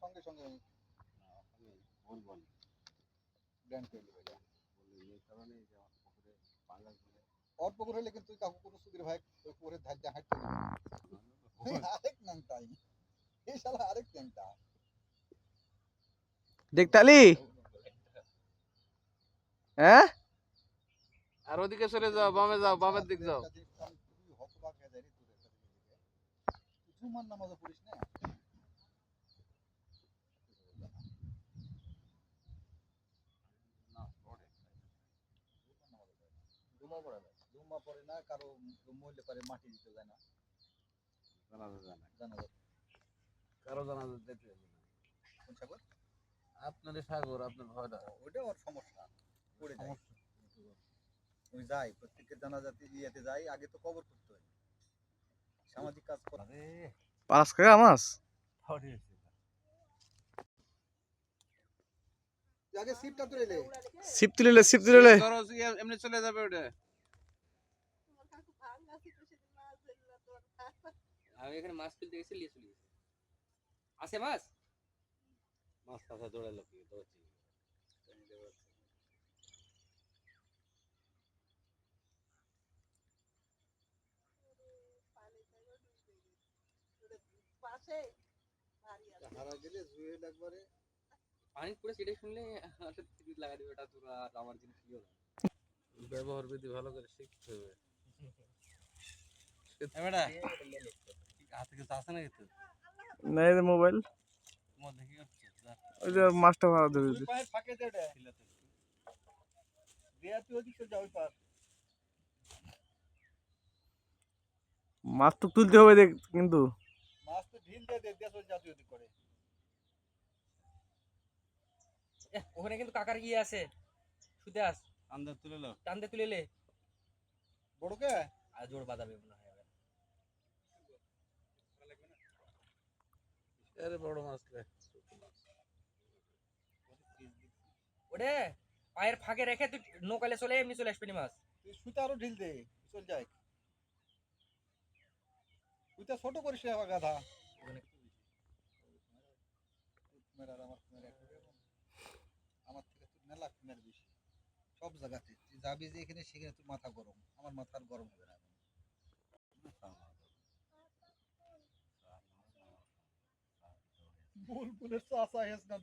সঙ্গে সঙ্গে ব্র্যান্ড করে দেবে সুধীর ভাই ওই পুকুরের। আরেক ন্যাংটাই এই শালা আরেক ন্যাংটা দেখতালি হ্যাঁ? আর ওদিকে সরে যাও বামে যাও বামের দিক যাও। পড়ে না না কারও মহিলে পারে মাটি দিতে যায় না জানা যায় কারও জানা যেতে হবে না। কোন সাগর? আপনারই সাগর আপনার ভয়টা। ওইটা ওর সমস্যা পড়ে যায়। ওই যাই প্রত্যেকের জানা জাতি ইয়েতে যাই আগে তো কবর করতে হয়। সামাজিক কাজ করে। পাঁচ কাকা মাছ আগে সিটটা তুলে নে। সিপ তুলিলে সিপ ইয়ে এমনি চলে যাবে ওটা। আমি এখানে মাছ তুলতে গেছি নিয়ে চলে গেছি। আছে মাছ? মাছ কাছা দৌড়ালো কি? দৌড়ছি হারা গেলে জুয়েল একবারে পানি পড়ে সেটা শুনলে টিকিট লাগা দিবে এটা তোরা আমার জিনিস কি ব্যবহার বিধি ভালো করে শিখতে হবে। হাতে কিছু আছে না কিছু নাই রে মোবাইল। ওই যে মাছটা ভাড়া ধরে তুই পায়ের ফাঁকে দে ওটা দেয়া তুই ওদিকে যা পার। মাছ তো তুলতে হবে দেখ কিন্তু। ঢিল দিয়ে দে দেয়া চল যা তুই ওদিক করে ওখানে কিন্তু কাকার গিয়ে আছে। শুতে আস। আন্দাজ তুলে লো। টানতে তুলে লে। বড়কে? আর জোর বাঁধাবে মনে হয়। আরে বড় মাছ রে। ওরে পায়ের ফাঁকে রেখে তুই নৌকালে চলে এমনি চলে আসবি মাছ। তুই সুতা আরও ঢিল দে চল যাই। তুই তো ছোট করিস রে আমার থেকে মেলা কুমের বেশি সব জায়গাতে তুই যাবি যে এখানে সেখানে তোর মাথা গরম আমার মাথা আর গরম হবে বুলবুলের না